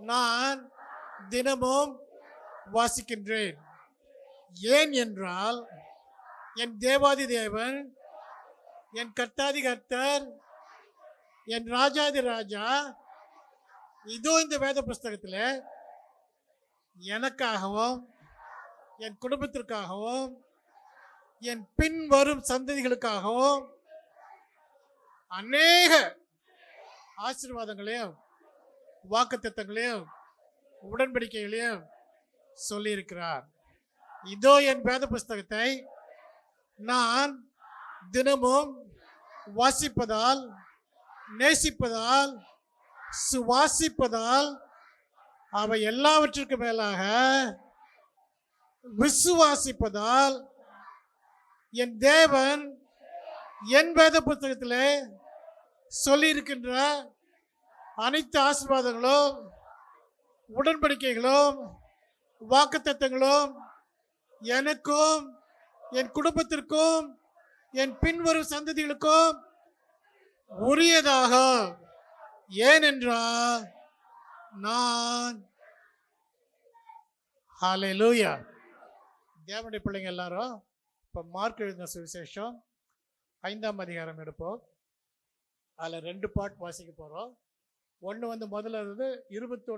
நான் தினமும் வாசிக்கின்றேன். ஏன் என்றால் என் தேவாதி தேவன் என் கர்த்தாதி கர்த்தர் என் ராஜாதி ராஜா இதோ இந்த வேத புஸ்தகத்தில் எனக்காகவும் என் குடும்பத்திற்காகவும் என் பின்வரும் சந்ததிகளுக்காகவும் அநேக ஆசீர்வாதங்களையும் வாக்குத்தத்தங்களையும் உடன்படிக்கைகளையும் சொல்லியிருக்கிறார். இதோ என் வேத புஸ்தகத்தை நான் தினமும் வாசிப்பதால் நேசிப்பதால் சுவாசிப்பதால் அவை எல்லாவற்றிற்கும் மேலாக விசுவாசிப்பதால் என் தேவன் என் வேத புத்தகத்தில் சொல்லியிருக்கின்ற அனைத்து ஆசீர்வாதங்களும் உடன்படிக்கைகளும் வாக்குத்தத்தங்களும் எனக்கும் என் குடும்பத்திற்கும் என் பின்வரும் சந்ததிகளுக்கும் உரியதாக. ஏனென்றால் நான் ஹalleluya. தேவனுடைய பிள்ளைங்க எல்லாரும் இப்போ மார்க் எழுதின சுவிசேஷம் ஐந்தாம் அதிகாரம் எடுப்போம். அதில் ரெண்டு பாட் வாசிக்க போகிறோம் ஒன்று வந்து முதல்ல இருந்து இருபத்தி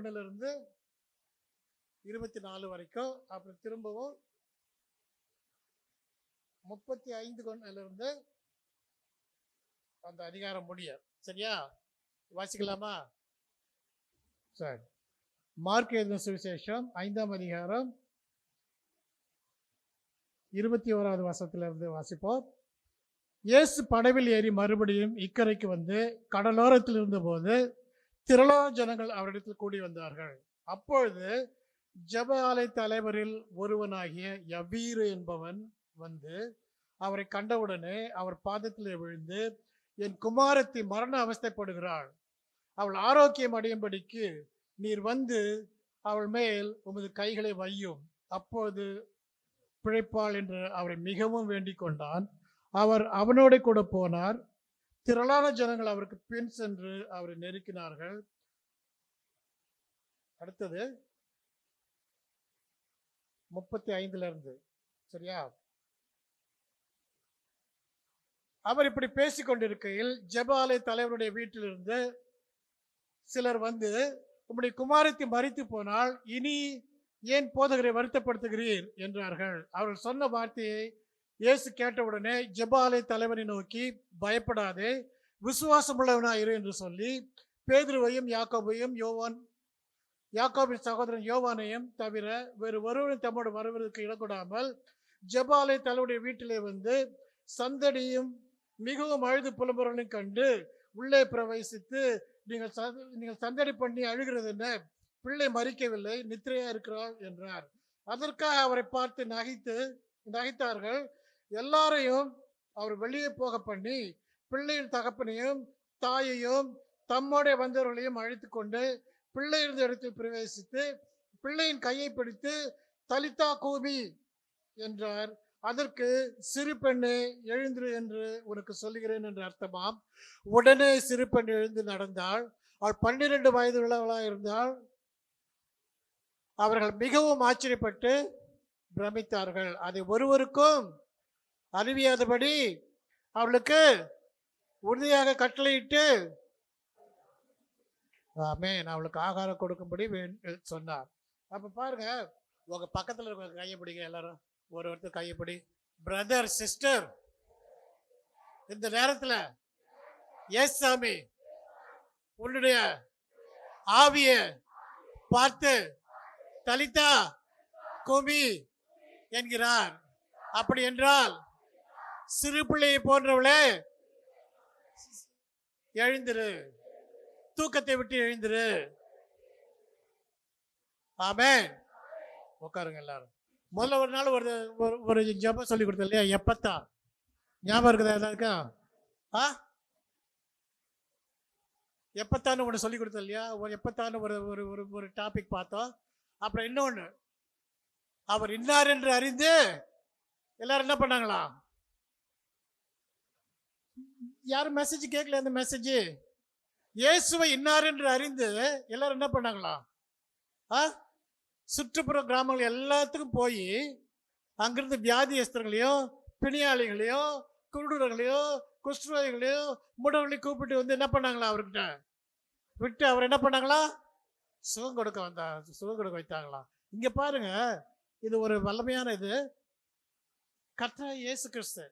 இருபத்தி நாலு வரைக்கும். அப்புறம் திரும்பவும் முப்பத்தி ஐந்து கொண்டுலேருந்து அந்த அதிகாரம் முடிய சரியா? வாசிக்கலாமா? சரி. மார்க் எழுதின சுவிசேஷம் ஐந்தாம் அதிகாரம் இருபத்தி ஓராவது வசத்திலிருந்து வாசிப்போம். இயேசு படவில் ஏறி மறுபடியும் இக்கரைக்கு வந்து கடலோரத்தில் இருந்தபோது திரளா ஜனங்கள் அவரிடத்தில் கூடி வந்தார்கள். அப்பொழுது ஜெப ஆலை தலைவரில் ஒருவனாகிய யபீரு என்பவன் வந்து அவரை கண்டவுடனே அவர் பாதத்தில் விழுந்து என் குமாரத்தி மரண அவஸ்தைப்படுகிறாள். அவள் ஆரோக்கியம் அடையும்படிக்கு நீர் வந்து அவள் மேல் உமது கைகளை வையும் அப்போது பிழைப்பாள் என்று அவரை மிகவும் வேண்டிக் கொண்டான். அவர் அவனோட கூட போனார். திரளான ஜனங்கள் அவருக்கு பின் சென்று அவரை நெருக்கினார்கள். அடுத்தது முப்பத்தி ஐந்துல இருந்து சரியா? அவர் இப்படி பேசிக்கொண்டிருக்கையில் கொண்டிருக்கையில் தலைவருடைய வீட்டிலிருந்து சிலர் வந்து உம்முடைய குமாரத்தை மறித்து போனால் இனி ஏன் போதகரை வருத்தப்படுத்துகிறீர்? என்றார்கள். அவர்கள் சொன்ன வார்த்தையை இயேசு கேட்டவுடனே ஜெபாலை தலைவனை நோக்கி பயப்படாதே விசுவாசமுள்ளவனாயிரு என்று சொல்லி பேதுருவையும் யாக்கோபையும் யோவான் யாக்கோபின் சகோதரன் யோவானையும் தவிர வேறு ஒருவரும் தம்மோடு வருவதற்கு இடக்கூடாமல் ஜெபாலை தலைவருடைய வீட்டிலே வந்து சந்தடியும் மிகவும் அழுது புலம்புறவனையும் கண்டு உள்ளே பிரவேசித்து நீங்கள் ச- நீங்கள் சந்தடி பண்ணி அழுகிறது என்ன? பிள்ளை மறிக்கவில்லை நித்திரையா இருக்கிறாள் என்றார். அதற்காக அவரை பார்த்து நகைத்து நகைத்தார்கள். எல்லாரையும் அவர் வெளியே போக பண்ணி பிள்ளையின் தகப்பனையும் தாயையும் தம்மோடைய வந்தவர்களையும் அழைத்து கொண்டு பிள்ளை இருந்த இடத்தில் பிரவேசித்து பிள்ளையின் கையை பிடித்து தலிதா கூபி என்றார். அதற்கு சிறு பெண்ணே எழுந்திரு என்று உனக்கு சொல்லுகிறேன் என்று அர்த்தமாம். உடனே சிறு பெண் எழுந்து நடந்தாள். அவள் பன்னிரண்டு வயது உள்ளவளாக இருந்தால் அவர்கள் மிகவும் ஆச்சரியப்பட்டு பிரமித்தார்கள். அதை ஒருவருக்கும் அறிவியாதபடி அவளுக்கு உறுதியாக கட்டளையிட்டு ஆமென். அவளுக்கு ஆகாரம் கொடுக்கும்படி சொன்னார். அப்ப பாருங்க உங்க பக்கத்துல இருக்க கையை பிடிங்க எல்லாரும். ஒரு ஒருத்தர் கையை பிடி. பிரதர் சிஸ்டர் இந்த நேரத்துல எஸ் சாமி. உன்னுடைய ஆவிய பார்த்து தலிதா கோமி என்கிறார். அப்படி என்றால் சிறு பிள்ளையை போன்றவளே எழுந்திரு. தூக்கத்தை விட்டு எழுந்திரு. ஆமே உட்காருங்க எல்லாரும். முதல்ல ஒரு நாள் ஒரு ஒரு ஒரு சொல்லி கொடுத்தேன் இல்லையா? எப்பத்தா? ஞாபகம் இருக்குதா எல்லாருக்கும்? ஆ? எப்பத்தான்னு ஒன்று சொல்லி கொடுத்த இல்லையா? ஒரு எப்பத்தான்னு ஒரு ஒரு ஒரு ஒரு டாபிக் பார்த்தோம். அப்புறம் இன்னொன்று அவர் இன்னார் என்று அறிந்து எல்லாரும் என்ன பண்ணாங்களா யாரும் மெசேஜ் கேட்கல அந்த மெசேஜ் இயேசுவை இன்னார் என்று அறிந்து எல்லாரும் என்ன பண்ணாங்களா? ஆ? சுற்றுப்புற கிராமங்கள் எல்லாத்துக்கும் போய் அங்கிருந்து வியாதியஸ்தர்களையும் பிணியாளிகளையும் குருடர்களையும் குஷ்டரோகிகளையோ முடவர்களையும் கூப்பிட்டு வந்து என்ன பண்ணாங்களா அவர்கிட்ட? விட்டு அவர் என்ன பண்ணாங்களா? சுகம் கொடுக்க வந்தா சுகம் கொடுக்க வைத்தாங்களா? இங்கே பாருங்க இது ஒரு வல்லமையான இது. கர்த்தா இயேசு கிறிஸ்து.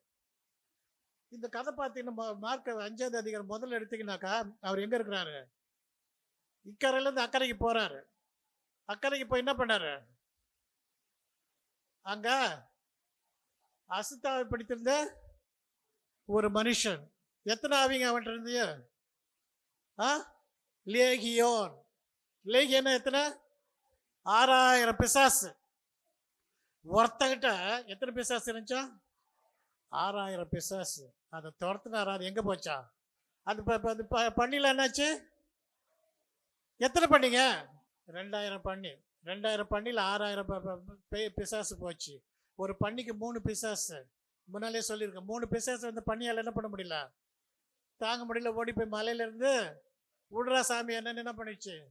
இந்த கதை பார்த்தீங்கன்னா மா- மார்க் அஞ்சாவது அதிகாரம் முதல்ல எடுத்தீங்கன்னாக்கா அவர் எங்கே இருக்கிறாரு? இக்கரையிலேருந்து அக்கறைக்கு போகிறாரு அக்கறைக்கு போய் என்ன பண்ணாரு? அங்கே அசுத்தாவை படித்திருந்த ஒரு மனுஷன். எத்தனை ஆவிங்க அவன்கிட்ட இருந்தியோ ஆ? லேகியோன். லேகியன்னா எத்தனை? ஆறாயிரம் பிசாசு. ஒருத்தகிட்ட எத்தனை பிசாசு இருந்துச்சா ஆறாயிரம் பிசாசு. அதை துரத்துனாரா? அது எங்கே போச்சா? அது இப்போ அது ப- பண்ணில என்னாச்சு? எத்தனை பண்ணிங்க? ரெண்டாயிரம் பண்ணி. ரெண்டாயிரம் பண்ணியில் ஆறாயிரம் பிசாசு போச்சு. ஒரு பண்ணிக்கு மூணு பிசாசு. முன்னாலே சொல்லியிருக்கேன். மூணு பிசாசு வந்து பண்ணியால் என்ன பண்ண முடியல? தாங்க முடியல. ஓடி போய் மலையிலேருந்து விடுறா சாமி என்னன்னு என்ன பண்ணிச்சு?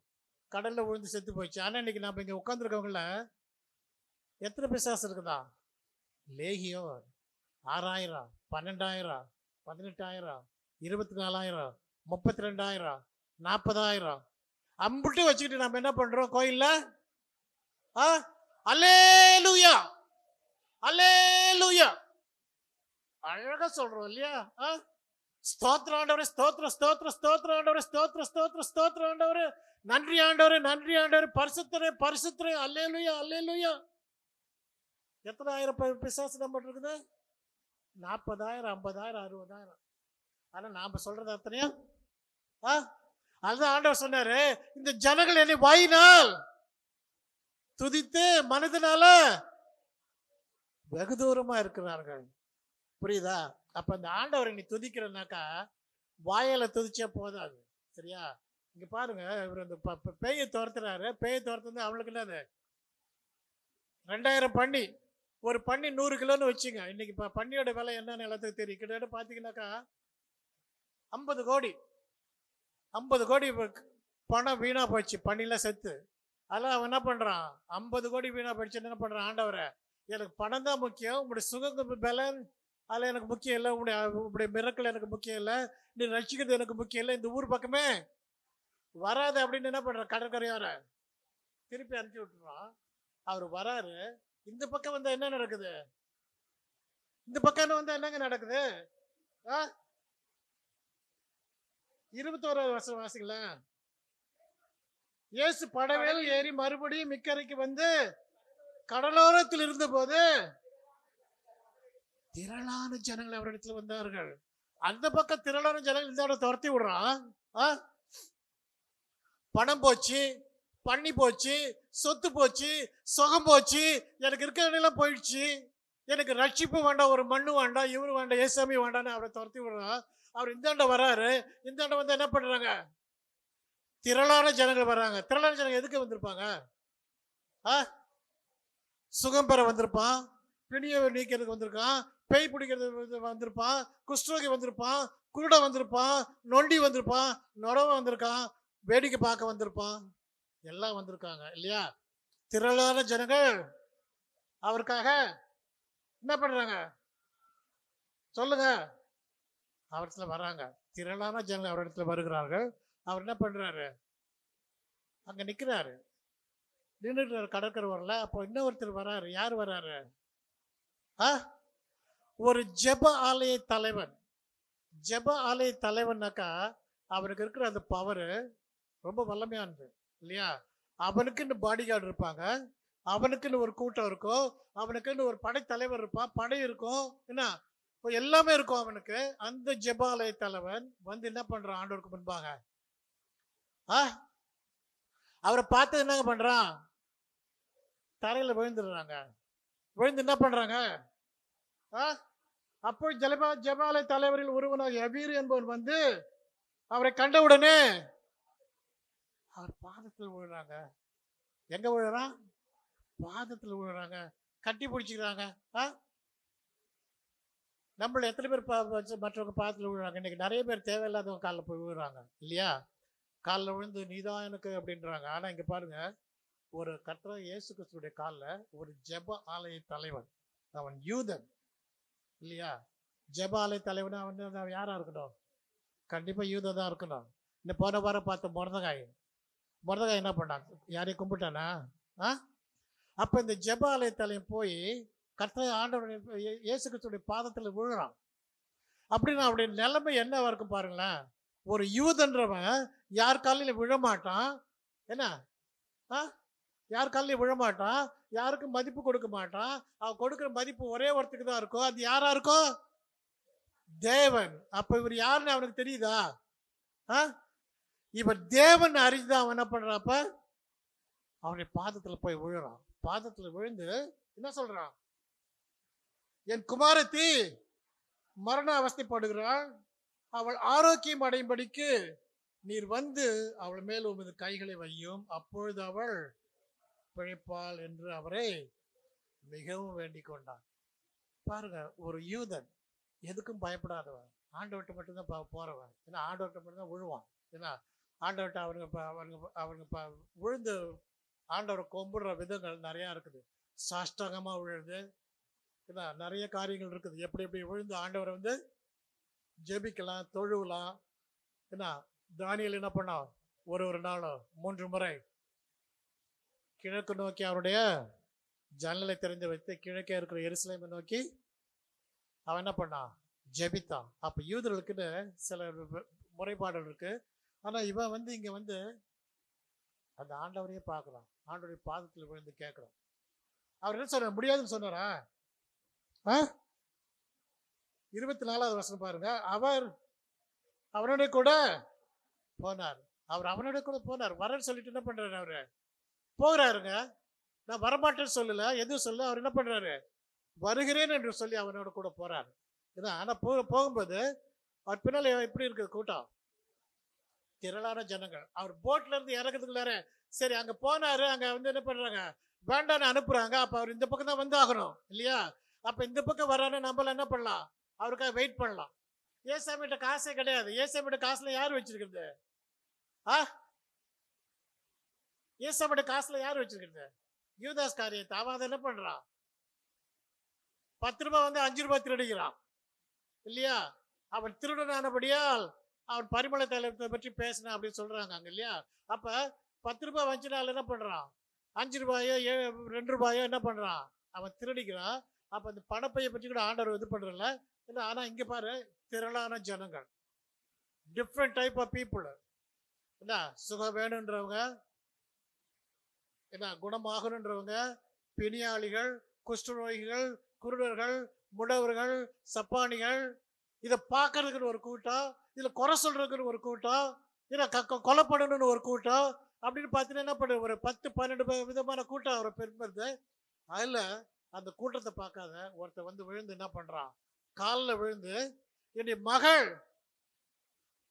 கடலில் விழுந்து செத்து போச்சு. ஆனால் இன்னைக்கு நம்ம இங்கே உட்காந்துருக்கவங்கள எத்தனை பிசாசு இருக்குதா? லேகியோ ஆறாயிரம் பன்னெண்டாயிரம் பதினெட்டாயிரம் இருபத்தி நாலாயிரம் முப்பத்தி ரெண்டாயிரம் நாற்பதாயிரம். அம்புட்டு வச்சுக்கிட்டு நம்ம என்ன பண்றோம் கோயில்ல? ஆ? Hallelujah hallelujah! அழகா சொல்றோம் இல்லையா? ஆ? ஸ்தோத்திரம் ஆண்டவரே ஸ்தோத்திர ஸ்தோத்திர ஸ்தோத்திர ஆண்டவரே ஸ்தோத்திர ஸ்தோத்திர ஸ்தோத்திரம் ஆண்டவரே. நன்றி ஆண்டவரே நன்றி ஆண்டவரே. பரிசுத்தரே பரிசுத்தரே. அல்லேலுயா அல்லேலுயா! எத்தனை ஆயிரம் பிசாசு நம்ம இருக்குது? நாற்பதாயிரம் ஐம்பதாயிரம் அறுபதாயிரம். ஆனால் நாம் சொல்கிறது அத்தனையா ஆ? அதுதான் ஆண்டவர் சொன்னார். இந்த ஜனங்கள் என்னை வாயினால் துதித்து மனதினால வெகு தூரமாக இருக்கிறார்கள். புரியுதா? அப்போ இந்த ஆண்டவரை நீ துதிக்கிறனாக்கா வாயில் துதிச்சே போதாது. சரியா? இங்கே பாருங்க இவர் அந்த ப- பேயை துரத்துறாரு. பேயை துரத்துறது அவளுக்கு என்னது? ரெண்டாயிரம் பண்ணி. ஒரு பண்ணி நூறு கிலோன்னு வச்சுங்க. இன்னைக்கு இப்போ பண்ணியோட விலை என்னன்னு எல்லாத்துக்கும் தெரியும். கிட்டத்தட்ட பார்த்தீங்கன்னாக்கா ஐம்பது கோடி. ஐம்பது கோடி பணம் வீணாக போச்சு. பன்னிலாம் செத்து. அதெல்லாம் அவன் என்ன பண்ணுறான் ஐம்பது கோடி வீணாக போயிடுச்சு என்ன பண்ணுறான் ஆண்டவரை? எனக்கு பணம் தான் முக்கியம். உங்களுடைய சுகங்க விலை அதில் எனக்கு முக்கியம் இல்லை. உங்களுடைய உங்களுடைய மிரக்கல் எனக்கு முக்கியம் இல்லை. நீ ரசிக்கிறது எனக்கு முக்கியம் இல்லை. இந்த ஊர் பக்கமே வராது அப்படின்னு என்ன பண்ணுறான் கடற்கரையோர? திருப்பி அனுப்பிச்சி விட்டுறான். அவர் வராரு. இந்த பக்கம் வந்தா என்ன நடக்குது? இந்த பக்கம் வந்தா என்னங்க நடக்குது? ஆ? இருபத்தோராவது வருஷம் வாசிங்களேன் இயேசு படவேல் ஏறி மறுபடியும் மிக்கரைக்கு வந்து கடலோரத்தில் இருந்தபோது திரளான ஜனங்கள் அவரிடத்துல வந்தார்கள். அந்த பக்கம் திரளான ஜனங்கள் இந்த துரத்தி விடுறான்? பணம் போச்சு. பண்ணி போச்சு சொத்து போச்சு சுகம் போச்சு எனக்கு இருக்கிறதெல்லாம் போயிடுச்சு. எனக்கு ரட்சிப்பு வேண்டாம் ஒரு மண்ணு வேண்டாம் இவரு வேண்டாம் ஏசாமி வேண்டாம்னு அவரை துரத்தி விடுறான் அவர் இந்தாண்ட வராரு. இந்தாண்ட வந்து என்ன பண்றாங்க? திரளான ஜனங்கள் வர்றாங்க திரளான ஜனங்கள் எதுக்கு வந்திருப்பாங்க? ஆ? சுகம் பெற வந்திருப்பான். பிணியை நீக்கிறதுக்கு வந்திருக்கான். பேய் பிடிக்கிறது வந்து வந்திருப்பான். குஷ்டரோகி வந்திருப்பான். குருட வந்திருப்பான். நொண்டி வந்திருப்பான். நொடவன் வந்திருக்கான். வேடிக்கை பார்க்க வந்திருப்பான். எல்லாம் வந்திருக்காங்க இல்லையா? திரளான ஜனங்கள். அவருக்காக என்ன பண்றாங்க? சொல்லுங்க. அவரிடத்துல வராங்க. திரளான ஜனங்கள் அவரிடத்துல வருகிறார்கள். அவர் என்ன பண்றாரு? அங்க நிக்கிறாரு. நின்றுட்டு கடற்கரை வரல அப்போ இன்னொருத்தர் வராரு. யார் வராரு? ஆ? ஒரு ஜெப ஆலய தலைவன். ஜெப ஆலய தலைவன்னாக்கா அவருக்கு இருக்கிற அந்த பவர் ரொம்ப வல்லமையானது. இல்லையா? அவனுக்குன்னு பாடி கார்டு இருப்பாங்க. அவனுக்குன்னு ஒரு கூட்டம் இருக்கும். அவனுக்குன்னு ஒரு படைத்தலைவர் இருப்பான். படை இருக்கும். என்ன? இப்போ எல்லாமே இருக்கும் அவனுக்கு. அந்த ஜெபாலய தலைவன் வந்து என்ன பண்றான்? ஆண்டோருக்கு முன்பாக. ஆ? அவரை பார்த்து என்னங்க பண்றான்? தரையில விழுந்துடுறாங்க. விழுந்து என்ன பண்றாங்க? ஆ? அப்போ ஜலபா ஜபாலய தலைவரில் ஒருவனாக எபீர் என்பவன் வந்து அவரை கண்டவுடனே அவர் பாதத்தில் விழுறாங்க. எங்க விழுறான்? பாதத்தில் விழுறாங்க. கட்டி பிடிச்சிக்கிறாங்க. ஆ? நம்மள எத்தனை பேர் பா- வச்சு மற்றவங்க பாதத்தில் விழுறாங்க? இன்னைக்கு நிறைய பேர் தேவையில்லாதவங்க காலில் போய் விழுறாங்க. இல்லையா? காலில் விழுந்து நீதான் எனக்கு அப்படின்றாங்க. ஆனால் இங்கே பாருங்க. ஒரு கற்ற இயேசு கிறிஸ்துடைய காலில் ஒரு ஜப ஆலய தலைவன். அவன் யூதன். இல்லையா? ஜெப ஆலய தலைவன் அவன் அவன் இருக்கணும்? கண்டிப்பாக யூதன் தான் இருக்கணும். இந்த போன வாரம் பார்த்த முருந்தகாயன் முருதகாய் என்ன பண்ணான்? யாரையும் கும்பிட்டானா? ஆ? அப்போ இந்த ஜெப ஆலயத்தாலையும் போய் கர்த்தர் ஆண்டவருடைய இயேசு கிறிஸ்துடைய பாதத்தில் விழுறான். அப்படின்னு அவருடைய நிலைமை என்னவா இருக்கும் பாருங்களேன்? ஒரு யூதன்றவன் யார் காலையில் விழமாட்டான்? என்ன? ஆ? யார் காலையில் விழமாட்டான்? யாருக்கும் மதிப்பு கொடுக்க மாட்டான்? அவன் கொடுக்குற மதிப்பு ஒரே ஒருத்துக்கு தான் இருக்கும். அது யாரா இருக்கும்? தேவன். அப்போ இவர் யாருன்னு அவனுக்கு தெரியுதா? ஆ? இவன் தேவன் அறிஞ்சுதான் அவன் என்ன பண்றாப்ப அவனுடைய பாதத்துல போய் விழுறான். பாதத்துல விழுந்து என்ன சொல்றான்? என் குமாரத்தி மரண அவஸ்தைப்படுகிறாள் அவள் ஆரோக்கியம் அடையும்படிக்கு நீர் வந்து அவள் மேல் உமது கைகளை வையும். அப்பொழுது அவள் பிழைப்பாள் என்று அவரை மிகவும் வேண்டிக் கொண்டான். பாருங்க ஒரு யூதன் எதுக்கும் பயப்படாதவன். ஆண்டவர்கிட்ட மட்டும்தான் போறவன். ஏன்னா ஆண்டவர்கிட்ட மட்டும்தான் விழுவான். ஏன்னா ஆண்டவர்கிட்ட அவருங்க அவருங்க அவருங்க விழுந்து ஆண்டவரை கும்பிடுற விதங்கள் நிறையா இருக்குது. சாஷ்டகமாக விழுது ஏன்னா நிறைய காரியங்கள் இருக்குது. எப்படி எப்படி விழுந்து ஆண்டவரை வந்து ஜெபிக்கலாம் தொழுவலாம். என்ன தானியல் என்ன பண்ணோம் ஒரு ஒரு நாளும் மூன்று முறை கிழக்கு நோக்கி அவருடைய ஜன்னலை திறந்து வைத்து கிழக்கே இருக்கிற எருசலேமை நோக்கி அவன் என்ன பண்ணான் ஜெபித்தான். அப்போ யூதர்களுக்குன்னு சில முறைப்பாடுகள் இருக்குது ஆனால் இவன் வந்து இங்கே வந்து அந்த ஆண்டவரையே பார்க்கலாம் ஆண்டவருடைய பாதத்தில் விழுந்து கேட்குறான். அவர் என்ன சொன்னார்? முடியாதுன்னு சொன்னாரா? ஆ? இருபத்தி நாலாவது வருஷம் பாருங்க. அவர் அவனோட கூட போனார். அவர் அவனோட கூட போனார். வரேன்னு சொல்லிட்டு என்ன பண்றாரு அவரு? போகிறாருங்க. நான் வரமாட்டேன்னு சொல்லல. எதுவும் சொல்ல அவர் என்ன பண்றாரு? வருகிறேன் என்று சொல்லி அவனோட கூட போறாரு. ஏன்னா ஆனா போ போகும்போது அவர் பின்னால் எப்படி இருக்குது கூட்டம்? திரளான ஜனங்கள். அவர் போட்ல இருந்து இறக்குறதுக்குள்ளார சரி அங்க போனாரு அங்க வந்து என்ன பண்றாங்க? வேண்டான்னு அனுப்புறாங்க. அப்ப அவர் இந்த பக்கம் தான் வந்து ஆகணும் இல்லையா? அப்ப இந்த பக்கம் வரான்னு நம்மள என்ன பண்ணலாம்? அவருக்காக வெயிட் பண்ணலாம். ஏசாமிட்ட காசே கிடையாது. ஏசாமிட்ட காசுல யார் வச்சிருக்கிறது? ஆ? ஏசாமிட்ட காசுல யார் வச்சிருக்கிறது? யூதாஸ் காரியத்தை. அவன் அதை என்ன பண்றான்? பத்து ரூபாய் வந்து அஞ்சு ரூபாய் திருடுகிறான் இல்லையா? அவன் திருடனானபடியால் அவன் பரிமள தலைவரத்தை பற்றி பேசினான் அப்படின்னு சொல்கிறாங்க இல்லையா? அப்போ பத்து ரூபாய் வஞ்சினால என்ன பண்ணுறான் அஞ்சு ரூபாயோ ஏ ரெண்டு ரூபாயோ என்ன பண்ணுறான் அவன் திருடிக்கிறான். அப்போ அந்த பணப்பையை பற்றி கூட ஆண்டவர் இது பண்ணுறல இல்லை ஆனால் இங்கே பாரு திரளான ஜனங்கள். டிஃப்ரெண்ட் டைப் ஆஃப் பீப்புள் என்ன? சுகம் வேணுன்றவங்க என்ன? குணமாகணுன்றவங்க பிணியாளிகள் குஷ்டநோய்கள் குருடர்கள் முடவர்கள் சப்பானிகள் இதை பார்க்கறதுக்குன்னு ஒரு கூட்டம். இதில் குறை சொல்கிறதுக்குன்னு ஒரு கூட்டம் இதை க கொலை பண்ணணும்னு ஒரு கூட்டம் அப்படின்னு பார்த்தீங்கன்னா என்ன பண்ணுறது ஒரு பத்து பன்னெண்டு விதமான கூட்டம் அவரை பெருமிருது அதில் அந்த கூட்டத்தை பார்க்காத ஒருத்தன் வந்து விழுந்து என்ன பண்ணுறான் காலில் விழுந்து என்னுடைய மகள்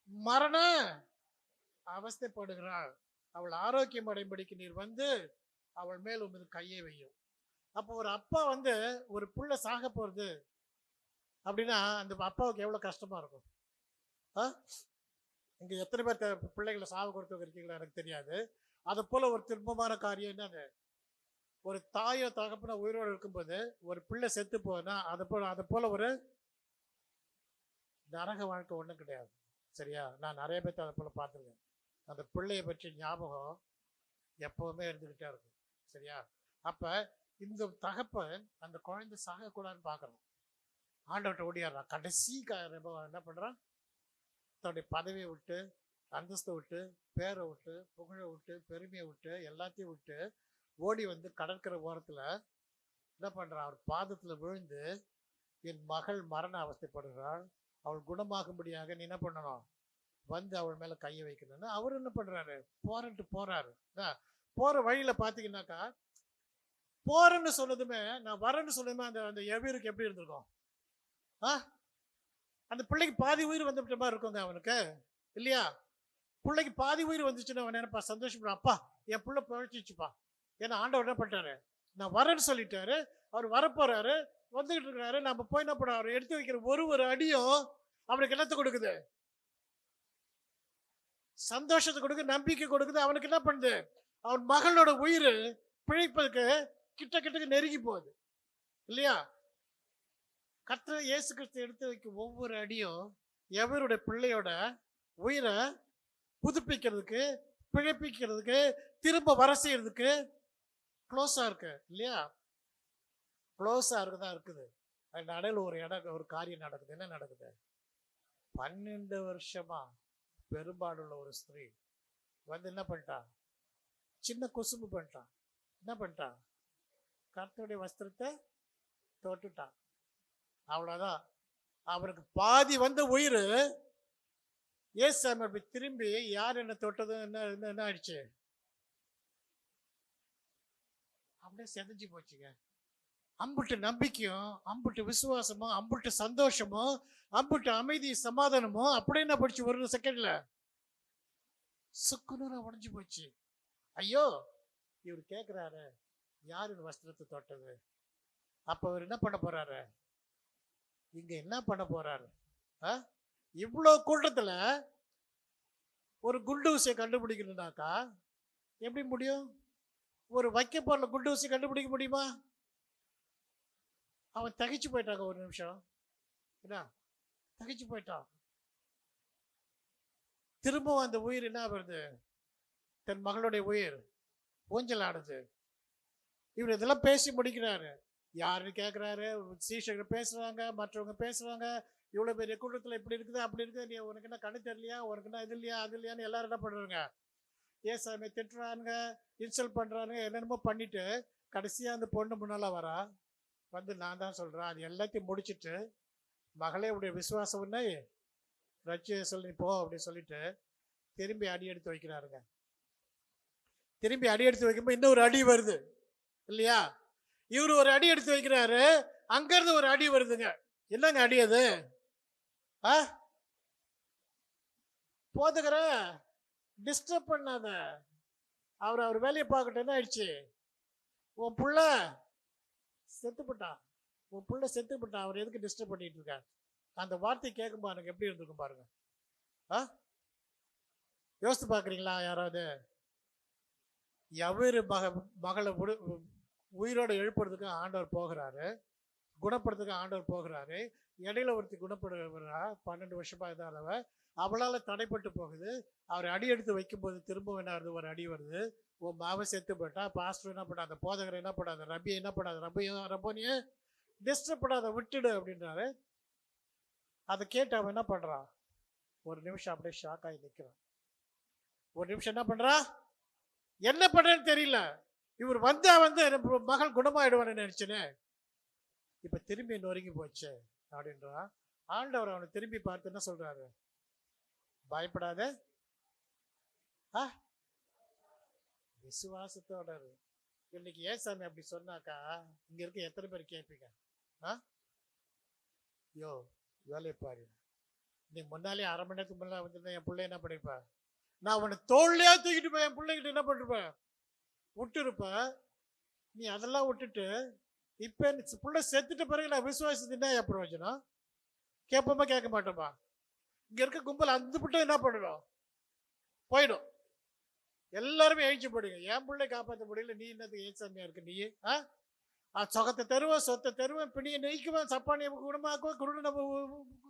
மரண அவஸ்தைப்படுகிறாள். அவள் ஆரோக்கியம் அடைம்படிக்கு நீர் வந்து அவள் மேல் உமது கையை வையும். அப்போ ஒரு அப்பா வந்து ஒரு புள்ள சாக போகிறது அப்படின்னா அந்த அப்பாவுக்கு எவ்வளோ கஷ்டமாக இருக்கும்? ஆ? இங்கே எத்தனை பேர் பிள்ளைகளை சாவு கொடுத்தவங்க இருக்கீங்களா எனக்கு தெரியாது. அது போல ஒரு துன்பமான காரியம் என்னது ஒரு தாயோ தகப்பன உயிரோடு இருக்கும்போது ஒரு பிள்ளை செத்து போனா அதை போல அது போல ஒரு நரக வாழ்க்கை ஒன்றும் கிடையாது. சரியா? நான் நிறைய பேர்த்த அதை போல பார்த்துருக்கேன். அந்த பிள்ளையை பற்றி ஞாபகம் எப்பவுமே இருந்துக்கிட்டே இருக்கும். சரியா? அப்ப இந்த தகப்பன் அந்த குழந்தை சாகக்கூடாதுன்னு பார்க்குறோம் ஆண்டவர்கிட்ட ஓடியாடுறான். கடைசி க- என்ன பண்றான்? தன்னுடைய பதவியை விட்டு அந்தஸ்தை விட்டு பேரை விட்டு புகழை விட்டு பெருமையை விட்டு எல்லாத்தையும் விட்டு ஓடி வந்து கடற்கரை ஓரத்தில் என்ன பண்ணுறான் அவர் பாதத்தில் விழுந்து என் மகள் மரண அவஸ்தைப்படுகிறாள். அவள் குணமாகும்படியாக நீ என்ன பண்ணணும்? வந்து அவள் மேலே கையை வைக்கணும்னு அவர் என்ன பண்ணுறாரு போறன்ட்டு போகிறாரு போகிற வழியில் பார்த்தீங்கன்னாக்கா போறேன்னு சொன்னதுமே நான் வரேன்னு சொன்னதுமே அந்த அந்த எவீருக்கு எப்படி இருந்திருக்கும்? ஆ அந்த பிள்ளைக்கு பாதி உயிர் வந்துவிட்ட மாதிரி இருக்குங்க அவனுக்கு. இல்லையா? பிள்ளைக்கு பாதி உயிர் வந்துச்சுன்னு அவன் நினைப்பா சந்தோஷப்படுறான் அப்பா என் பிள்ளை பழச்சிச்சுப்பா ஏன்னா ஆண்டவர் என்ன பண்ணிட்டாரு? நான் வரேன்னு சொல்லிட்டாரு. அவர் வரப்போறாரு. வந்துகிட்டு இருக்கிறாரு. நம்ம போய் என்ன பண்ண அவர் எடுத்து வைக்கிற ஒரு ஒரு அடியும் அவனுக்கு என்னத்தை கொடுக்குது? சந்தோஷத்தை கொடுக்குது நம்பிக்கை கொடுக்குது. அவனுக்கு என்ன பண்ணுது? அவன் மகளோட உயிர் பிழைப்பதற்கு கிட்ட கிட்டக்கு நெருங்கி போகுது. இல்லையா? கர்த்தர் இயேசு கிறிஸ்து எடுத்து வைக்கும் ஒவ்வொரு அடியும் எவருடைய பிள்ளையோட உயிரை புதுப்பிக்கிறதுக்கு பிழைப்பிக்கிறதுக்கு திரும்ப வர செய்யறதுக்கு க்ளோஸாக இருக்கு இல்லையா? க்ளோஸாக இருக்குதான் இருக்குது. அது நடையில் ஒரு இடம் ஒரு காரியம் நடக்குது. என்ன நடக்குது? பன்னெண்டு வருஷமா பெரும்பாடுள்ள ஒரு ஸ்திரீ வந்து என்ன பண்ணிட்டான் சின்ன கொசும்பு பண்ணிட்டான் என்ன பண்ணிட்டான் கருத்துடைய வஸ்திரத்தை தொட்டுட்டான் அவ்வளோதான் அவருக்கு பாதி வந்த உயிர் ஏசாமி அப்படி திரும்பி யார் என்ன தொட்டது? என்ன என்ன என்ன ஆயிடுச்சு? அப்படியே செதஞ்சு போச்சுங்க. அம்புட்டு நம்பிக்கையும் அம்புட்டு விசுவாசமும் அம்புட்டு சந்தோஷமும் அம்புட்டு அமைதி சமாதானமும் அப்படியே என்ன போச்சு ஒரு செகண்ட்ல சுக்குநூறா உடைஞ்சு போச்சு. ஐயோ இவர் கேட்குறாரு யார் இந்த வஸ்திரத்தை தொட்டது? அப்போ அவர் என்ன பண்ண போறாரு? இங்க என்ன பண்ண போறாரு? ஆ? இவ்வளோ கூட்டத்தில் ஒரு குண்டு ஊசியை கண்டுபிடிக்கணும்னாக்கா எப்படி முடியும்? ஒரு வைக்க போகிற குண்டு ஊசி கண்டுபிடிக்க முடியுமா? அவன் தகைச்சு போயிட்டாங்க ஒரு நிமிஷம். என்ன? தகைச்சு போயிட்டான். திரும்பவும் அந்த உயிர் என்ன வருது தன் மகளுடைய உயிர் ஊஞ்சல் ஆடுது. இவர் இதெல்லாம் பேசி முடிக்கிறாரு. யாருன்னு கேட்குறாரு சீஷர்கள் பேசுகிறாங்க மற்றவங்க பேசுகிறாங்க இவ்வளோ பெரிய கூட்டத்தில் இப்படி இருக்குது அப்படி இருக்குது. நீ உனக்கு என்ன கண்ணு தெரியலையா? உனக்கு என்ன இது இல்லையா? அது இல்லையான்னு எல்லாரும் என்ன பண்ணுறாங்க ஏசாமி திட்டுறானுங்க இன்சல்ட் பண்ணுறானுங்க என்னென்னமோ பண்ணிவிட்டு கடைசியாக அந்த பொண்ணு முன்னால் வரா. வந்து நான் தான் சொல்கிறேன் அது எல்லாத்தையும் முடிச்சுட்டு மகளே உடைய விசுவாசம் உன்னை ரட்சிய சொல்லி போ அப்படின்னு சொல்லிட்டு திரும்பி அடி எடுத்து வைக்கிறாருங்க. திரும்பி அடி எடுத்து வைக்கும்போது இன்னொரு அடி வருது. இல்லையா? இவர் ஒரு அடி எடுத்து வைக்கிறாரு. அங்கேருந்து ஒரு அடி வருதுங்க. என்னங்க அடி அது? ஆ? போதுகிற டிஸ்டர்ப் பண்ணாத. அவர் அவர் வேலையை பார்க்கட்டும். ஆயிடுச்சு? உன் புள்ள செத்துப்பட்டான் உன் புள்ள செத்துப்பட்டான் அவர் எதுக்கு டிஸ்டர்ப் பண்ணிட்டு இருக்கார்? அந்த வார்த்தை கேட்கும் பாருங்க எப்படி இருந்திருக்கும் பாருங்க. ஆ? யோசித்து பார்க்குறீங்களா யாராவது? எவரு மக மகளை உயிரோட எழுப்புறதுக்கு ஆண்டவர் போகிறாரு. குணப்படுறதுக்கு ஆண்டவர் போகிறாரு. இடையில ஒருத்தி குணப்படுகிறா பன்னெண்டு வருஷமா அவள் அவளால் தடைப்பட்டு போகுது. அவர் அடி எடுத்து வைக்கும்போது திரும்ப என்ன வருது? ஒரு அடி வருது. உன் மாவை செத்து போயிட்டா பாஸ்டர் என்ன பண்ணாத போதகர் என்ன பண்ணாத ரபி என்ன பண்ணாத ரபியும் ரபோனியும் டிஸ்டர்ப் பண்ணாத விட்டுடு அப்படின்றாரு. அதை கேட்டு அவன் என்ன பண்ணுறான் ஒரு நிமிஷம் அப்படியே ஷாக் ஆகி நிற்கிறான் ஒரு நிமிஷம் என்ன பண்ணுறா என்ன பண்ணுறேன்னு தெரியல. இவர் வந்தா வந்து மகள் குணமாயிடுவான்னு நினைச்சேனே. இப்ப திரும்பி நொறுங்கி போச்சு அப்படின்றா. ஆண்டவர் அவனை திரும்பி பார்த்து என்ன சொல்றாரு? பயப்படாத. ஆ? விசுவாசத்தோட இன்னைக்கு இன்னைக்கு ஏசாமி அப்படி சொன்னாக்கா இங்க இருக்க எத்தனை பேர் கேட்பீங்க? ஆ? யோ வேலையை பாரு. நீ முன்னாலே அரை மணி நேரத்துக்கு முன்னாடி வந்துருந்தேன் என் பிள்ளை என்ன பண்ணிருப்பா? நான் அவனை தோல்லையா தூக்கிட்டு போய் என் பிள்ளைகிட்ட என்ன பண்ணிருப்பேன்? விட்டுருப்ப நீ அதெல்லாம் விட்டுட்டு இப்போ பிள்ளை செத்துட்ட பிறகு நான் விசுவாசத்தின்னா என் பிரயோஜனம் கேட்போமா கேட்க மாட்டோமா இங்கே இருக்க கும்பல் அந்த புட்டம் என்ன பண்ணணும்? போயிடும். எல்லாருமே எழுச்சி போடுங்க. என் பிள்ளை காப்பாற்ற முடியல. நீ என்னது ஏசாமியா இருக்கு நீ ஆ? சொகத்தை தருவேன் சொத்தை தருவேன். பிணியை நெய்க்குவேன். சப்பானியை குணமாக்குவேன். குருடு நம்ம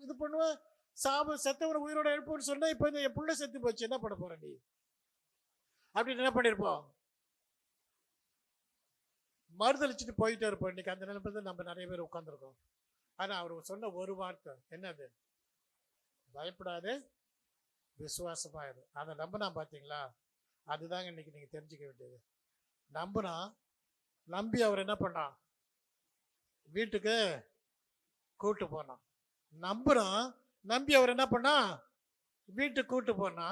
இது பண்ணுவேன். சாவு செத்தவனை உயிரோட எழுப்புன்னு சொன்னால் இப்போ என் பிள்ளை செத்து போச்சு. என்ன பண்ண போற நீ? அப்படின்னு என்ன பண்ணிருப்போம்? மறுதளிச்சுட்டு போயிட்டே இருப்போம் இன்னைக்கு அந்த நிலைமை தான் நம்ம நிறைய பேர் உட்காந்துருக்கோம் ஆனால் அவர் சொன்ன ஒரு வார்த்தை என்னது? பயப்படாது விசுவாசமாயிரு அதை நம்பினா பார்த்தீங்களா அதுதாங்க இன்னைக்கு நீங்கள் தெரிஞ்சுக்க வேண்டியது. நம்பினா நம்பி அவர் என்ன பண்ணான்? வீட்டுக்கு கூட்டு போனான். நம்புறான் நம்பி அவர் என்ன பண்ணா வீட்டுக்கு கூட்டு போனா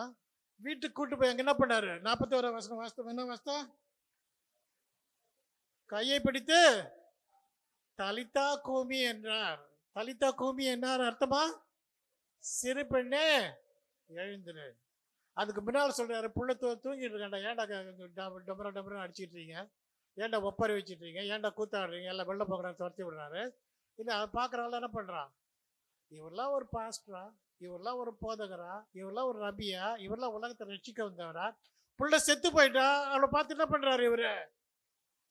வீட்டுக்கு கூட்டு போய் அங்கே என்ன பண்ணாரு? நாற்பத்தி ஒரு வருஷம் வாஸ்தவம் என்ன வாஸ்தவம்? கையை பிடித்து தலிதா கூமி என்றார். தலிதா கூமி என்னார் அர்த்தமா? சிறு பெண்ணே எழுந்துரு. அதுக்கு முன்னால் சொல்றாரு புள்ள தூ தூங்கிட்டு இருக்காண்டா ஏன்டா டபரா டபரா அடிச்சிட்டு இருக்கீங்க? ஏன்டா ஒப்பரி வச்சுட்டு இருக்கீங்க? ஏன்டா கூத்தாடுறீங்க? எல்லாம் வெள்ள போகிறான்னு துரத்தி விடுறாரு. இல்லை அதை பார்க்குறவங்க என்ன பண்ணுறான் இவரெல்லாம் ஒரு பாஸ்டரா இவரெல்லாம் ஒரு போதகரா இவரெல்லாம் ஒரு ரபியா இவரெல்லாம் உலகத்தை ரட்சிக்க வந்தவரா. புள்ள செத்து போயிட்டா அவளை பார்த்து என்ன பண்ணுறாரு இவரு?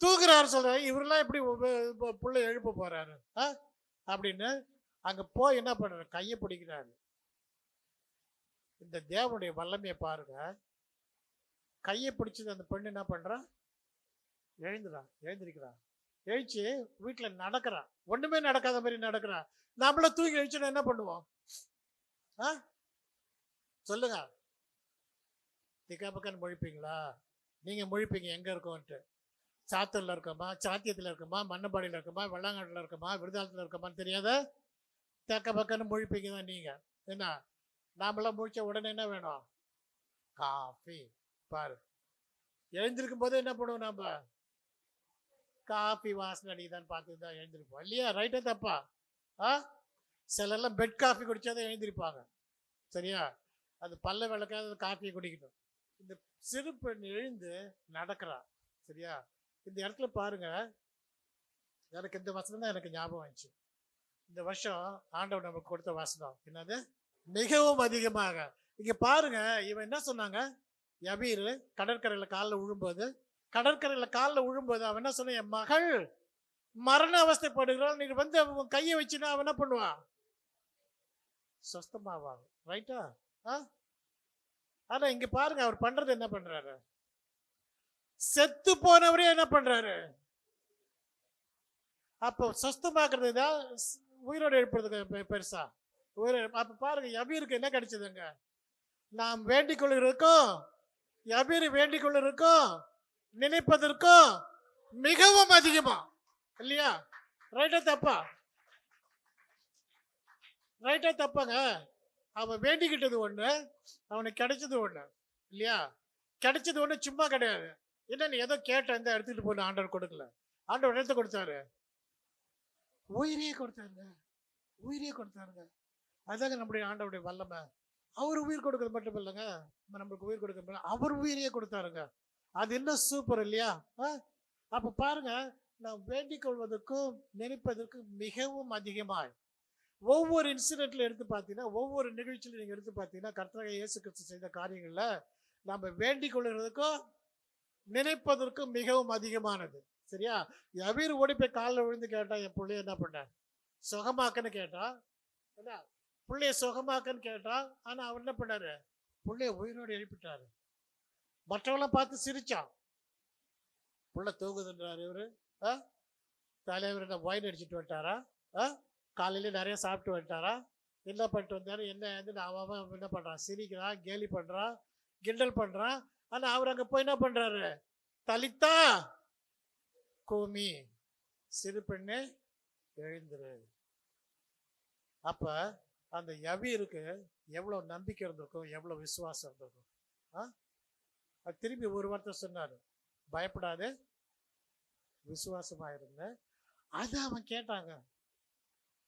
தூங்குறாரு சொல்றாரு இவரெல்லாம் எப்படி பிள்ளை எழுப்ப போகிறாரு ஆ? அப்படின்னு அங்கே போய் என்ன பண்றாரு? கையை பிடிக்கிறாரு. இந்த தேவனுடைய வல்லமையை பாருங்க. கையை பிடிச்சது அந்த பெண் என்ன பண்ணுறான் எழுந்துறான் எழுந்திருக்கிறான் எழுச்சி வீட்டில் நடக்கிறான் ஒன்றுமே நடக்காத மாதிரி நடக்கிறான் நம்மள தூங்கி எழுச்சுன்னா என்ன பண்ணுவோம்? ஆ? சொல்லுங்க. திக்கா பக்கம் முழிப்பீங்களா? நீங்கள் முழிப்பீங்க எங்கே இருக்கோன்ட்டு. சாத்தூரில் இருக்கோமா சாத்தியத்தில் இருக்கோமா மண்ணப்பாடியில் இருக்கோமா வெள்ளாங்காட்டில் இருக்கோமா விருதாலத்தில் இருக்கோமான்னு தெரியாத தெக்க பக்கம்னு முழிப்பீங்க தான் நீங்கள் என்ன? நாமெல்லாம் முழிச்ச உடனே என்ன வேணும்? காஃபி. பாரு. எழுந்திருக்கும் போது என்ன பண்ணுவோம் நாம? காஃபி வாசனை அடிக்குதான்னு பார்த்து தான் எழுந்திருப்போம். இல்லையா? ரைட்டா தப்பா. ஆ? சிலர்லாம் பெட் காஃபி குடிச்சாதான் எழுந்திருப்பாங்க. சரியா? அது பல்ல விளக்காத காஃபியை குடிக்கணும் இந்த சிறு பெண் எழுந்து நடக்கிறான் சரியா? இந்த இடத்துல பாருங்க. எனக்கு இந்த வசனம் தான் எனக்கு ஞாபகம் ஆயிடுச்சு. இந்த வருஷம் ஆண்டவர் நமக்கு கொடுத்த வசனம். என்னது? மிகவும் அதிகமாக. இங்க பாருங்க இவன் என்ன சொன்னாங்க? யபீர் கடற்கரையில காலில் விழும்போது கடற்கரையில காலில் விழும்போது அவன் என்ன சொன்ன என் மகள் மரண அவஸ்தைப்படுகிறாள். நீ வந்து அவன் கையை வச்சுனா அவன் என்ன பண்ணுவான் சொஸ்தமாவான். ரைட்டா ஆ? ஆனா இங்க பாருங்க அவர் பண்றது என்ன பண்றாரு? செத்து போனவரே என்ன பண்றாரு? அப்போ சொஸ்தமாக்குறது தான் உயிரோடு எழுப்புறதுக்கு பெருசா? உயிர் அப்ப பாருங்க யபீருக்கு என்ன கிடைச்சதுங்க? நாம் வேண்டிக் கொள்கிறதுக்கும் யபீர் வேண்டிக் கொள்கிறதுக்கும் நினைப்பதற்கும் மிகவும் அதிகமா. இல்லையா? ரைட்டா தப்பா? ரைட்டா தப்பாங்க. அவன் வேண்டிக்கிட்டது ஒண்ணு அவனுக்கு கிடைச்சது ஒண்ணு. இல்லையா? கிடைச்சது ஒண்ணு சும்மா கிடையாது. என்ன நீ ஏதோ கேட்ட இருந்தா எடுத்துட்டு போன ஆண்டவர் கொடுக்கல. ஆண்டவர் எடுத்து கொடுத்தாரு? உயிரையே கொடுத்தாருங்க. உயிரையே கொடுத்தாருங்க. அதாங்க நம்முடைய ஆண்டவருடைய வல்லமை. அவர் உயிர் கொடுக்கறது மட்டும் இல்லைங்க. நம்மளுக்கு உயிர் கொடுக்க அவர் உயிரையே கொடுத்தாருங்க. அது என்ன சூப்பர் இல்லையா? ஆ? அப்ப பாருங்க நாம் வேண்டிக் கொள்வதற்கும் நினைப்பதற்கும் மிகவும் அதிகமாய். ஒவ்வொரு இன்சிடென்ட்ல எடுத்து பார்த்தீங்கன்னா ஒவ்வொரு நிகழ்ச்சியில நீங்க எடுத்து பார்த்தீங்கன்னா கர்த்தராக இயேசு கிறிஸ்து செய்த காரியங்கள்ல நம்ம வேண்டிக் கொள்கிறதுக்கும் நினைப்பதற்கும் மிகவும் அதிகமானது. சரியா? யவீர் ஓடி போய் காலில் விழுந்து கேட்டால் என் பிள்ளைய என்ன பண்ணார் சுகமாக்குன்னு கேட்டா என்ன? பிள்ளைய சுகமாக்குன்னு கேட்டா ஆனால் அவர் என்ன பண்ணாரு? பிள்ளைய உயிரோடு எழுப்பிட்டாரு. மற்றவங்களாம் பார்த்து சிரிச்சான் பிள்ளை தூங்குதுன்றார் இவர். ஆ? தலைவர் என்ன ஒயின் அடிச்சுட்டு வந்துட்டாரா? ஆ? காலையில நிறைய சாப்பிட்டு வந்துட்டாரா? என்ன பண்ணிட்டு வந்தாரு? என்ன வந்து அவன் அவன் என்ன பண்ணுறான் சிரிக்கிறான் கேலி பண்ணுறான் கிண்டல் பண்ணுறான் ஆனா அவர் அங்க போய் என்ன பண்றாரு? தலித்தா? கோமி. சிறு பெண்ணே எழுந்துரு. அப்ப அந்த யவீருக்கு எவ்வளவு நம்பிக்கை இருந்திருக்கும் எவ்வளவு விசுவாசம் இருந்திருக்கும்? ஆ? அது திரும்பி ஒரு வார்த்தை சொன்னார். பயப்படாதே. விசுவாசமாக இருங்க அதை அவன் கேட்டாங்க.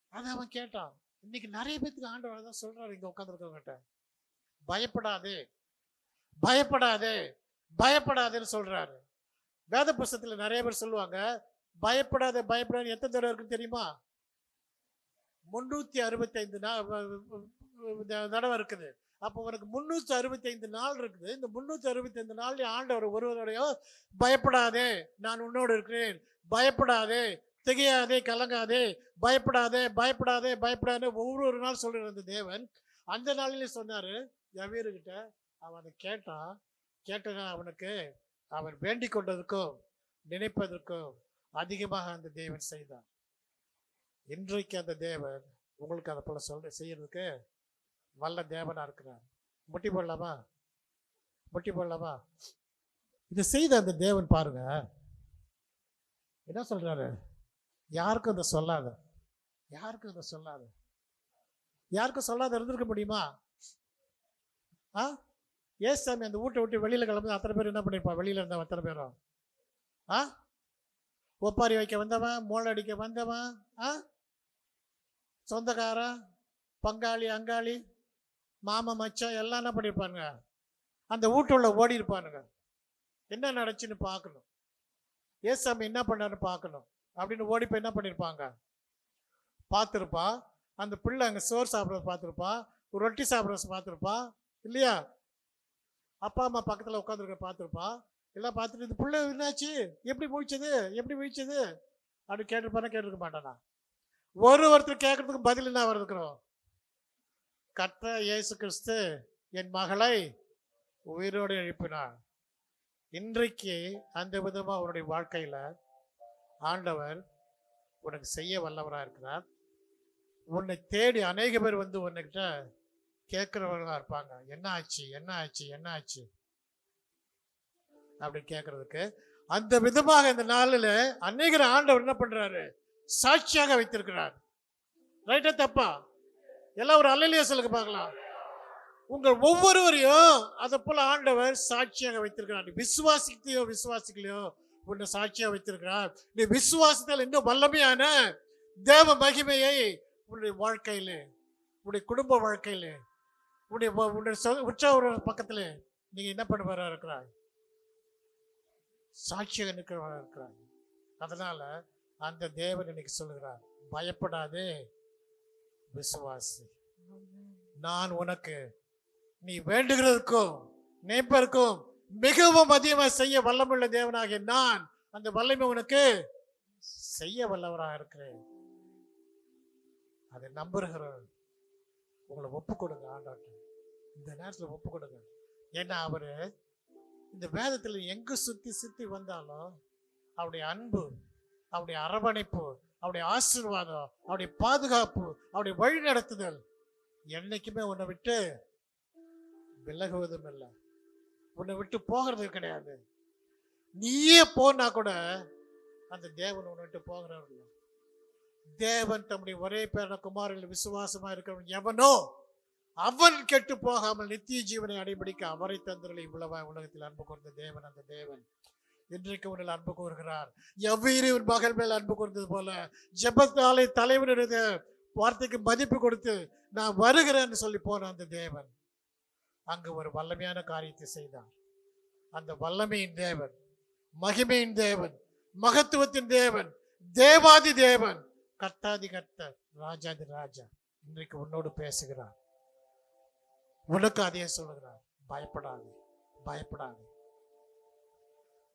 அதை அவன் கேட்டான். இன்னைக்கு நிறைய பேத்துக்கு ஆண்டவர் தான் சொல்றாரு இங்க உட்காந்துருக்கவங்கிட்ட பயப்படாதே. பயப்படாதே பயப்படாதேன்னு சொல்றாரு. வேத புஸ்தத்தில் நிறைய பேர் சொல்லுவாங்க பயப்படாதே பயப்படாத எத்தனை தடவை இருக்குன்னு தெரியுமா? முன்னூத்தி அறுபத்தி ஐந்து தடவை இருக்குது. அப்போ உனக்கு முன்னூத்தி அறுபத்தி ஐந்து நாள் இருக்குது. இந்த முன்னூத்தி அறுபத்தி ஐந்து நாள் ஆண்டவர் ஒருவரோடையோ பயப்படாதே நான் உன்னோடு இருக்கிறேன். பயப்படாதே திகையாதே கலங்காதே பயப்படாதே பயப்படாதே பயப்படாதே ஒவ்வொரு நாள் சொல்ற அந்த தேவன். அந்த நாளிலே சொன்னாரு யவீருக்கிட்ட அவன் கேட்டான் கேட்டனா அவனுக்கு அவன் வேண்டிக் கொண்டதற்கும் நினைப்பதற்கும் அதிகமாக அந்த தேவன் செய்தான் இன்றைக்கு அந்த தேவன் உங்களுக்கு அதை போல சொல்ல செய்யறதுக்கு வல்ல தேவனா இருக்கிறார். முட்டி போடலாமா? முட்டி போடலாமா? இதை செய்த அந்த தேவன் பாருங்க. என்ன சொல்றாரு? யாருக்கும் இதை சொல்லாத. யாருக்கும் இதை சொல்லாத. யாருக்கும் சொல்லாத இருந்திருக்க முடியுமா? ஆ? ஏசு சாமி அந்த வீட்டை விட்டு வெளியில் கிளம்பி அத்தனை பேர் என்ன பண்ணிருப்பான் வெளியில் இருந்தவன் அத்தனை பேரும் ஆ? ஒப்பாரி வைக்க வந்தவன் மூளை அடிக்க வந்தவன் ஆ? சொந்தக்காரன் பங்காளி அங்காளி மாமா மச்சான் எல்லாம் என்ன பண்ணியிருப்பானுங்க அந்த வீட்டுள்ள ஓடி இருப்பானுங்க என்ன நடச்சுன்னு பார்க்கணும். ஏசாமி என்ன பண்ணாருன்னு பார்க்கணும். அப்படின்னு ஓடி போய் என்ன பண்ணியிருப்பாங்க பார்த்துருப்பான் அந்த பிள்ளை அங்கே சோறு சாப்பிட்றத பார்த்துருப்பான் ஒரு ரொட்டி சாப்பிட்றத பார்த்துருப்பான் இல்லையா? அப்பா அம்மா பக்கத்தில் உட்காந்துருக்க பார்த்துருப்பா. எல்லாம் பார்த்துட்டு இந்த பிள்ளை என்னாச்சு? எப்படி முழிச்சது? எப்படி முழிச்சது? அப்படின்னு கேட்டிருப்பானா கேட்டிருக்க மாட்டானா? ஒரு ஒருத்தர் கேட்கறதுக்கு பதில் என்ன வருதுக்கிறோம் கற்ற இயேசு கிறிஸ்து என் மகளை உயிரோடு எழுப்பினார். இன்றைக்கு அந்த விதமாக அவருடைய வாழ்க்கையில் ஆண்டவர் உனக்கு செய்ய வல்லவராக இருக்கிறார். உன்னை தேடி அநேக பேர் வந்து உன்னைக்கிட்ட கேட்குறவர்களாக இருப்பாங்க. என்ன ஆச்சு? என்ன ஆச்சு? என்ன ஆச்சு? அப்படி கேட்கறதுக்கு அந்த விதமாக இந்த நாளில் அநேகர் ஆண்டவர் என்ன பண்ணுறாரு சாட்சியாக வைத்திருக்கிறார். ரைட்டா தப்பா? எல்லாம் ஒரு அல்லையிலேயே சொல்லுங்க பார்க்கலாம். உங்கள் ஒவ்வொருவரையும் அதை போல ஆண்டவர் சாட்சியாக வைத்திருக்கிறார். நீ விசுவாசிக்கலையோ விசுவாசிக்கலையோ உன்னை சாட்சியாக வைத்திருக்கிறார். நீ விசுவாசத்தால் இன்னும் வல்லமையான தேவ மகிமையை உன்னுடைய வாழ்க்கையிலே உன்னுடைய குடும்ப வாழ்க்கையிலே உடைய வ- உன்னுடைய சொ- உற்சாக என்ன பண்ணுவாரா இருக்கிறாய்? சாட்சியாக நிற்கிறவராக இருக்கிறாய். அதனால் அந்த தேவன் இன்னைக்கு சொல்லுகிறார் பயப்படாதே விசுவாசி. நான் உனக்கு நீ வேண்டுகிறதுக்கும் நினைப்பதற்கும் மிகவும் அதிகமாக செய்ய வல்லமுள்ள தேவனாகிய நான் அந்த வல்லமை உனக்கு செய்ய வல்லவராக இருக்கிறேன். அதை நம்புகிறவர் உங்களை ஒப்பு கொடுங்க ஆண்டாட்ட இந்த நேரத்தில் ஒப்பு கொடுங்க ஏன்னா அவர் இந்த வேதத்தில் எங்கு சுற்றி சுற்றி வந்தாலும் அவருடைய அன்பு அவருடைய அரவணைப்பு அவருடைய ஆசீர்வாதம் அவருடைய பாதுகாப்பு அவருடைய வழி நடத்துதல் என்னைக்குமே உன்னை விட்டு விலகுவதும் இல்லை. உன்னை விட்டு போகிறது கிடையாது. நீயே போனா கூட அந்த தேவன் உன்னை விட்டு போகிறவர் இல்லை. தேவன் தம்முடைய ஒரே பேர குமாரில் விசுவாசமா இருக்கிறவன் எவனோ அவன் கெட்டு போகாமல் நித்திய ஜீவனை அடைபிடிக்க அவரை தந்திரலை இவ்வளவா உலகத்தில் அன்பு கூர்ந்த தேவன் அந்த தேவன். இன்றைக்கு உன்னில் அன்பு கூறுகிறார். எவ்வீரு உன் மகள் மேல் அன்பு கூர்ந்தது போல ஜெபத்தாலை தலைவனுடைய வார்த்தைக்கு மதிப்பு கொடுத்து நான் வருகிறேன்னு சொல்லி போன அந்த தேவன். அங்கு ஒரு வல்லமையான காரியத்தை செய்தார். அந்த வல்லமையின் தேவன் மகிமையின் தேவன் மகத்துவத்தின் தேவன் தேவாதி தேவன் கர்த்தாதி கர்த்தர் ராஜாதி ராஜா இன்றைக்கு உன்னோடு பேசுகிறார். உனக்கு அதே சொல்லுகிறார் பயப்படாது பயப்படாது.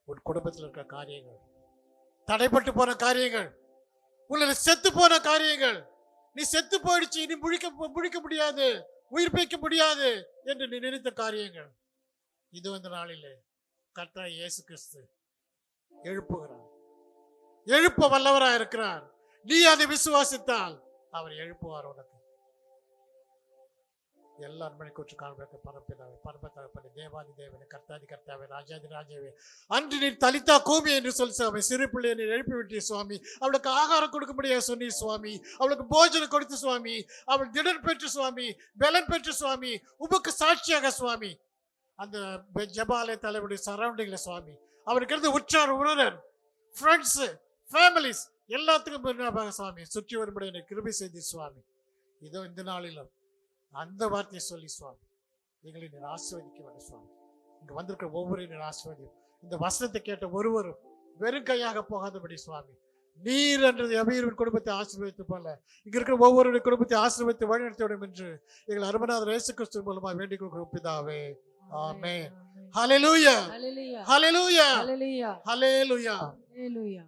உன் குடும்பத்தில் இருக்கிற காரியங்கள் தடைப்பட்டு போன காரியங்கள் உள்ள செத்து போன காரியங்கள் நீ செத்து போயிடுச்சு இனி முழிக்க முழிக்க முடியாது உயிர் பிழைக்க முடியாது என்று நீ நினைத்த காரியங்கள் இது இந்த நாளிலே கர்த்தா இயேசு கிறிஸ்து எழுப்புகிறார். எழுப்ப வல்லவராக இருக்கிறார் நீ அதை விசுவாசித்தால் அவர் எழுப்புவார் உனக்கு. எல்லா கூற்று காண்பதற்கு பரப்பினாவே பரப்பத்தகப்பனே தேவாதி தேவனே கர்த்தாதி கர்த்தாவே ராஜாதி ராஜாவே. அன்று நீ தலித்தா கூமி என்று சொல்லி சுவாமி சிறு பிள்ளையை நீர் எழுப்பி விட்டிய சுவாமி. அவளுக்கு ஆகாரம் கொடுக்க முடியாது சொன்னீர் சுவாமி. அவளுக்கு போஜனம் கொடுத்து சுவாமி. அவள் திடர் பெற்று சுவாமி பலன் பெற்று சுவாமி உமக்கு சாட்சியாக சுவாமி. அந்த ஜபாலய தலைவருடைய சரௌண்டிங்ல சுவாமி. அவருக்கு இருந்து உற்றார் உறவினர் ஃப்ரெண்ட்ஸு ஃபேமிலிஸ் எல்லாத்துக்கும் முன்னாக சுவாமி. சுற்றி வரும்படி என்னை கிருபை செய்தி சுவாமி. இதோ இந்த நாளிலும் அந்த வார்த்தையை சொல்லி சுவாமி. எங்களை நீர் ஆசீர்வதிக்க வேண்டும் சுவாமி. இங்க வந்திருக்கிற ஒவ்வொரு நீர் ஆசீர்வதியும் இந்த வசனத்தை கேட்ட ஒருவரும் வெறும் கையாக போகாதபடி சுவாமி. நீர் என்றது எவையின் குடும்பத்தை ஆசீர்வதித்து போல இங்க இருக்கிற ஒவ்வொருடைய குடும்பத்தை ஆசீர்வதித்து வழிநடத்த வேண்டும் என்று எங்கள் அருமநாதர் இயேசு கிறிஸ்து மூலமாக வேண்டிக் கொள்கிறோம் பிதாவே. ஆமென். ஹalleluya. Hallelujah. Hallelujah. ஹalleluya. Hallelujah.